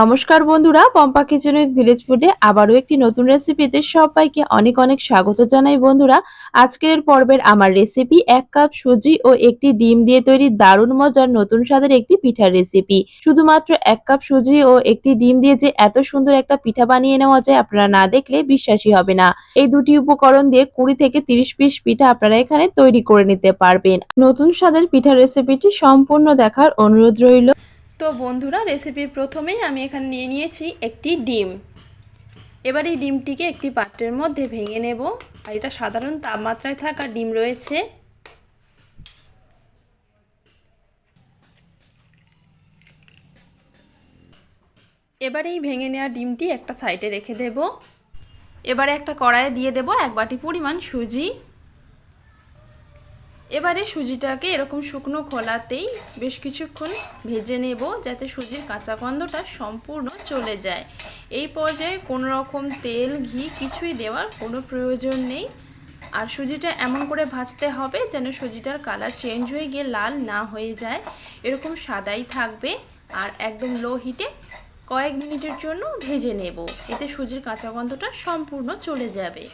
নমস্কার বন্ধুরা, Pampa kitchen with village ফুডে আবারও একটি নতুন রেসিপিতে সবাইকে অনেক অনেক স্বাগত জানাই বন্ধুরা। আজকের পর্বের আমার রেসিপি এক কাপ সুজি ও একটি ডিম দিয়ে তৈরি দারুণ মজার নতুন স্বাদের একটি পিঠার রেসিপি শুধুমাত্র এক কাপ সুজি ও একটি ডিম দিয়ে যে এত সুন্দর একটা পিঠা বানিয়ে নেওয়া যায় আপনারা না দেখলে বিশ্বাসই হবে না। এই দুটি উপকরণ দিয়ে কুড়ি থেকে তিরিশ পিস পিঠা আপনারা এখানে তৈরি করে নিতে পারবেন। নতুন স্বাদের পিঠার রেসিপিটি সম্পূর্ণ দেখার অনুরোধ রইল। তো বন্ধুরা রেসিপির প্রথমেই আমি এখানে নিয়ে নিয়েছি একটি ডিম। এবার এই ডিমটিকে একটি পাত্রের মধ্যে ভেঙে নেব। আর এটা সাধারণ তাপমাত্রায় থাকা ডিম রয়েছে। এবার এই ভেঙে নেওয়া ডিমটি একটা সাইডে রেখে দেব। এবারে একটা কড়াইয়ে দিয়ে দেব এক বাটি পরিমাণ সুজি। এবারে সুজিটাকে এরকম শুকনো খোলাতেই বেশ কিছুক্ষণ ভেজে নেব যাতে সুজির কাঁচা গন্ধটা সম্পূর্ণ চলে যায়। এই পর্যায়ে কোনো রকম তেল, ঘি কিছুই দেওয়ার কোনো প্রয়োজন নেই। আর সুজিটা এমন করে ভাজতে হবে যেন সুজিটার কালার চেঞ্জ হয়ে গিয়ে লাল না হয়ে যায়। এরকম সাদাই থাকবে আর একদম লো হিটে কয়েক মিনিটের জন্য ভেজে নেব। এতে সুজির কাঁচা গন্ধটা সম্পূর্ণ চলে যাবে।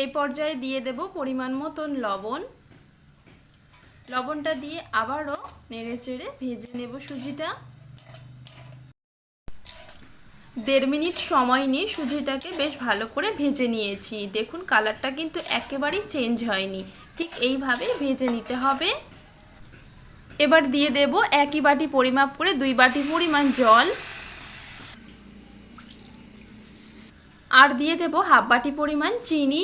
এই পর্যায়ে দিয়ে দেব পরিমাণ মতন লবণ। লবণটা দিয়ে আবারও নেড়ে চেড়ে ভেজে নেব সুজিটা। দেড় মিনিট সময় নিয়ে সুজিটাকে বেশ ভালো করে ভেজে নিয়েছি। দেখুন কালারটা কিন্তু একেবারেই চেঞ্জ হয়নি। ঠিক এইভাবে ভেজে নিতে হবে। এবার দিয়ে দেব একই বাটি পরিমাপ করে দুই বাটি পরিমাণ জল। আর দিয়ে দেব হাফ বাটি পরিমাণ চিনি।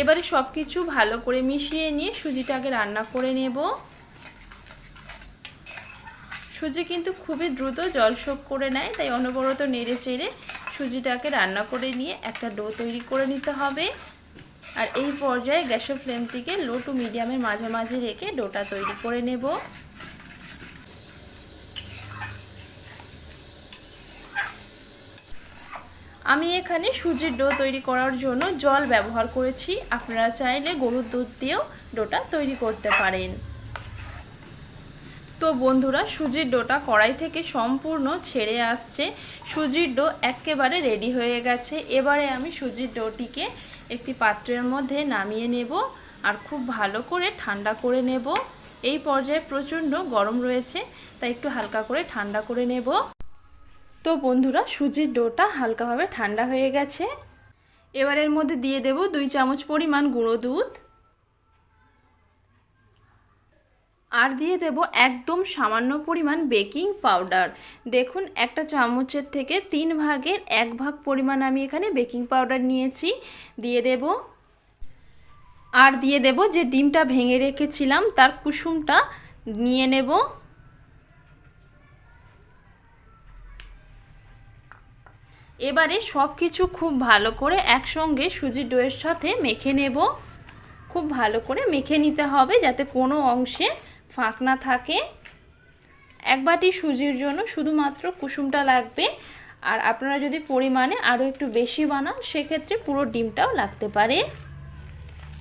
এবারে সব কিছু ভালো করে মিশিয়ে নিয়ে সুজিটাকে রান্না করে নেব। সুজি কিন্তু খুবই দ্রুত জল শোক করে নেয়, তাই অনবরত নেড়ে চেড়ে সুজিটাকে রান্না করে নিয়ে একটা ডো তৈরি করে নিতে হবে। আর এই পর্যায়ে গ্যাসের ফ্লেমটিকে লো টু মিডিয়ামের মাঝামাঝি রেখে ডোটা তৈরি করে নেব। আমি এখানে সুজির ডো তৈরি করার জন্য জল ব্যবহার করেছি। আপনারা চাইলে গরুর দুধ দিয়েও ডোটা তৈরি করতে পারেন। তো বন্ধুরা, সুজির ডোটা কড়াই থেকে সম্পূর্ণ ছেড়ে আসছে। সুজির ডো একেবারে রেডি হয়ে গেছে। এবারে আমি সুজির ডোটিকে একটি পাত্রের মধ্যে নামিয়ে নেব আর খুব ভালো করে ঠান্ডা করে নেব। এই পর্যায়ে প্রচণ্ড গরম রয়েছে, তাই একটু হালকা করে ঠান্ডা করে নেব। তো বন্ধুরা, সুজির ডোটা হালকাভাবে ঠান্ডা হয়ে গেছে। এবার এর মধ্যে দিয়ে দেব দুই চামচ পরিমাণ গুঁড়ো দুধ। আর দিয়ে দেব একদম সামান্য পরিমাণ বেকিং পাউডার। দেখুন, একটা চামচের থেকে তিন ভাগের এক ভাগ পরিমাণ আমি এখানে বেকিং পাউডার নিয়েছি। দিয়ে দেব। আর দিয়ে দেব যে ডিমটা ভেঙে রেখেছিলাম, তার কুসুমটা নিয়ে নেব। এবারে সব কিছু খুব ভালো করে একসঙ্গে সুজির ডোয়ের সাথে মেখে নেব। খুব ভালো করে মেখে নিতে হবে যাতে কোনো অংশে ফাঁক না থাকে। এক বাটি সুজির জন্য শুধুমাত্র কুসুমটা লাগবে। আর আপনারা যদি পরিমাণে আরও একটু বেশি বানান, সেক্ষেত্রে পুরো ডিমটাও লাগতে পারে।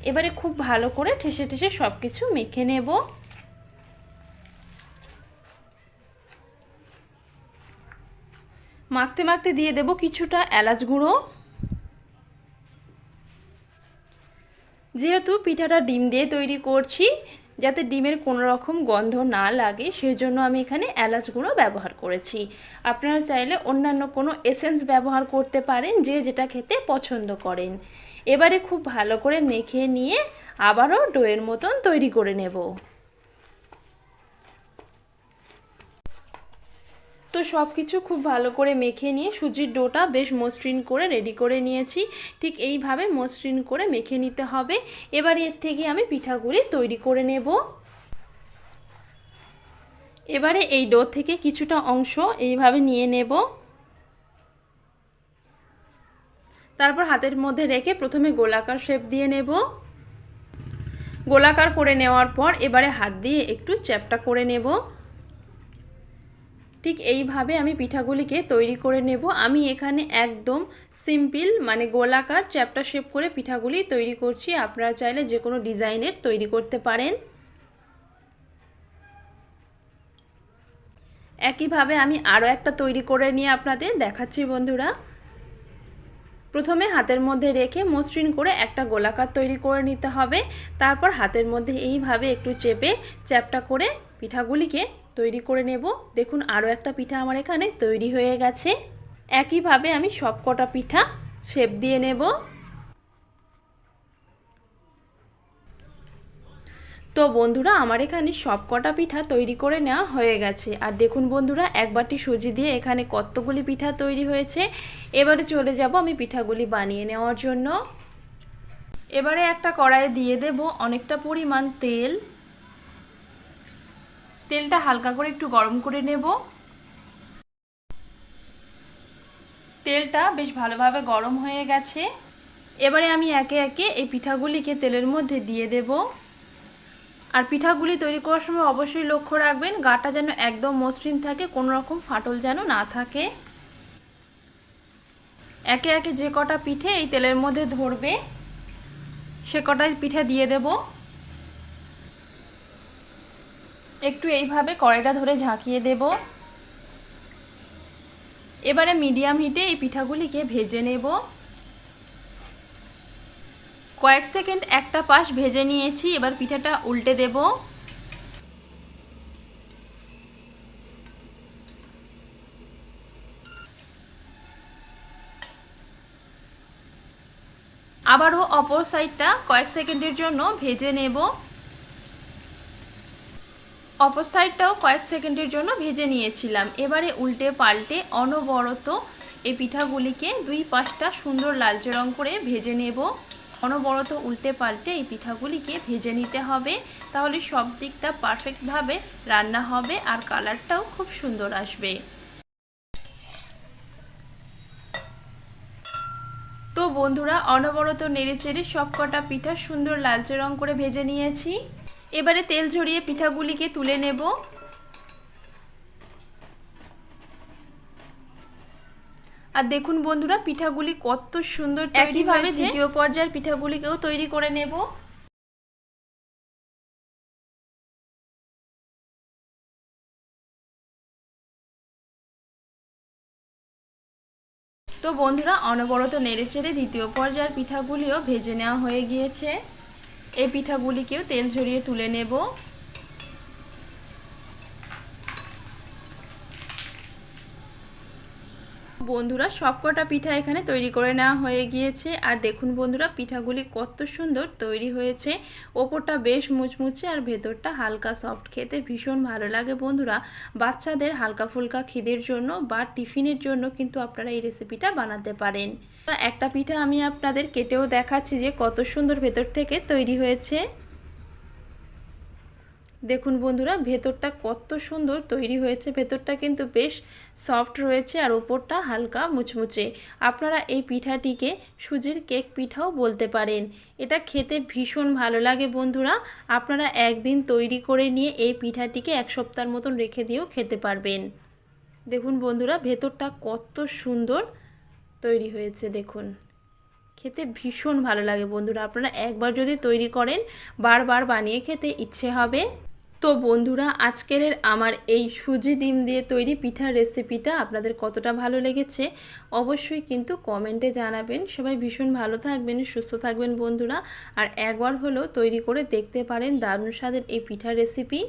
এবারে খুব ভালো করে ঠেসে ঠেসে সব কিছু মেখে নেব। মাখতে মাখতে দিয়ে দেব কিছুটা এলাচ গুঁড়ো। যেহেতু পিঠাটা ডিম দিয়ে তৈরি করছি, যাতে ডিমের কোনো রকম গন্ধ না লাগে, সেজন্য আমি এখানে এলাচ গুঁড়ো ব্যবহার করেছি। আপনারা চাইলে অন্যান্য কোনো এসেন্স ব্যবহার করতে পারেন, যে যেটা খেতে পছন্দ করেন। এবারে খুব ভালো করে মেখে নিয়ে আবারও ডোয়ের মতন তৈরি করে নেব। তো সব কিছু খুব ভালো করে মেখে নিয়ে সুজির ডোটা বেশ মসৃণ করে রেডি করে নিয়েছি। ঠিক এইভাবে মসৃণ করে মেখে নিতে হবে। এবার এর থেকে আমি পিঠাগুলি তৈরি করে নেব। এবারে এই ডো থেকে কিছুটা অংশ এইভাবে নিয়ে নেব। তারপর হাতের মধ্যে রেখে প্রথমে গোলাকার শেপ দিয়ে নেব। গোলাকার করে নেওয়ার পর এবারে হাত দিয়ে একটু চ্যাপটা করে নেব। ঠিক এইভাবে আমি পিঠাগুলিকে তৈরি করে নেব। আমি এখানে একদম সিম্পল মানে গোলাকার চ্যাপটা শেপ করে পিঠাগুলি তৈরি করছি। আপনারা চাইলে যে কোনো ডিজাইনের তৈরি করতে পারেন। একইভাবে আমি আরও একটা তৈরি করে নিয়ে আপনাদের দেখাচ্ছি বন্ধুরা। প্রথমে হাতের মধ্যে রেখে মসৃণ করে একটা গোলাকার তৈরি করে নিতে হবে। তারপর হাতের মধ্যে এইভাবে একটু চেপে চ্যাপটা করে পিঠাগুলিকে তৈরি করে নেব। দেখুন আরও একটা পিঠা আমার এখানে তৈরি হয়ে গেছে। একইভাবে আমি সব কটা পিঠা শেপ দিয়ে নেব। তো বন্ধুরা, আমার এখানে সব কটা পিঠা তৈরি করে নেওয়া হয়ে গেছে। আর দেখুন বন্ধুরা, এক বাটি সুজি দিয়ে এখানে কতগুলি পিঠা তৈরি হয়েছে। এবারে চলে যাব আমি পিঠাগুলি বানিয়ে নেওয়ার জন্য। এবারে একটা কড়াইয়ে দিয়ে দেব অনেকটা পরিমাণ তেল। তেলটা হালকা করে একটু গরম করে নেব। তেলটা বেশ ভালোভাবে গরম হয়ে গেছে। এবারে আমি একে একে এই পিঠাগুলিকে তেলের মধ্যে দিয়ে দেবো। আর পিঠাগুলি তৈরি করার সময় অবশ্যই লক্ষ্য রাখবেন, গাটা যেন একদম মসৃণ থাকে, কোনো রকম ফাটল যেন না থাকে। একে একে যে কটা পিঠে এই তেলের মধ্যে ধরবে, সে কটাই পিঠে দিয়ে দেব। একটু এইভাবে কড়াইটা ধরে ঝাঁকিয়ে দেব। এবারে মিডিয়াম হিটে এই পিঠাগুলিকে ভেজে নেব। কয়েক সেকেন্ড একটা পাশ ভেজে নিয়েছি, এবার পিঠাটা উল্টে দেব। আবারও অপর সাইডটা কয়েক সেকেন্ডের জন্য ভেজে নেব। অপর সাইডটাও কয়েক সেকেন্ডের জন্য ভেজে নিয়েছিলাম। এবারে উল্টে পাল্টে অনবরত এই পিঠাগুলিকে দুই পাশটা সুন্দর লালচে রং করে ভেজে নেব। অনবরত উল্টে পাল্টে এই পিঠাগুলিকে ভেজে নিতে হবে। তাহলে সব দিকটা পারফেক্টভাবে রান্না হবে আর কালারটাও খুব সুন্দর আসবে। তো বন্ধুরা, অনবরত নেড়ে চেড়ে সব কটা পিঠা সুন্দর লালচে রং করে ভেজে নিয়েছি। এবারে তেল ঝরিয়ে পিঠাগুলিকে তুলে নেব। আর দেখুন বন্ধুরা পিঠাগুলি কত সুন্দর একইভাবে দ্বিতীয় পর্যায়ের পিঠাগুলিকেও তৈরি করে নেব। তো বন্ধুরা অনবরত নেড়ে চেড়ে দ্বিতীয় পর্যায়ের পিঠাগুলিও ভেজে নেওয়া হয়ে গিয়েছে। এই পিঠাগুলিকেও তেল ঝরিয়ে তুলে নেব। বন্ধুরা, সবকটা পিঠা এখানে তৈরি করে নেওয়া হয়ে গিয়েছে। আর দেখুন বন্ধুরা, পিঠাগুলি কত সুন্দর তৈরি হয়েছে। ওপরটা বেশ মুচমুচে আর ভেতরটা হালকা সফট খেতে ভীষণ ভালো লাগে বন্ধুরা। বাচ্চাদের হালকা ফুলকা খিদের জন্য বা টিফিনের জন্য কিন্তু আপনারা এই রেসিপিটা বানাতে পারেন। একটা পিঠা আমি আপনাদের কেটেও দেখাচ্ছি যে কত সুন্দর ভেতর থেকে তৈরি হয়েছে। দেখুন বন্ধুরা, ভেতরটা কত সুন্দর তৈরি হয়েছে। ভেতরটা কিন্তু বেশ সফট রয়েছে আর ওপরটা হালকা মুচমুচে। আপনারা এই পিঠাটিকে সুজির কেক পিঠাও বলতে পারেন। এটা খেতে ভীষণ ভালো লাগে বন্ধুরা। আপনারা একদিন তৈরি করে নিয়ে এই পিঠাটিকে এক সপ্তাহের মতন রেখে দিয়েও খেতে পারবেন। দেখুন বন্ধুরা, ভেতরটা কত সুন্দর। তৈরি হয়েছে, দেখুন। খেতে ভীষণ ভালো লাগে বন্ধুরা, আপনারা একবার যদি তৈরি করেন, বারবার বানিয়ে খেতে ইচ্ছে হবে। তো বন্ধুরা, আজকের আমার এই সুজি ডিম দিয়ে তৈরি পিঠার রেসিপিটা আপনাদের কতটা ভালো লেগেছে, অবশ্যই কিন্তু কমেন্টে জানাবেন। সবাই ভীষণ ভালো থাকবেন, সুস্থ থাকবেন বন্ধুরা। আর একবার হলেও তৈরি করে দেখতে পারেন দারুণ স্বাদের এই পিঠার রেসিপি।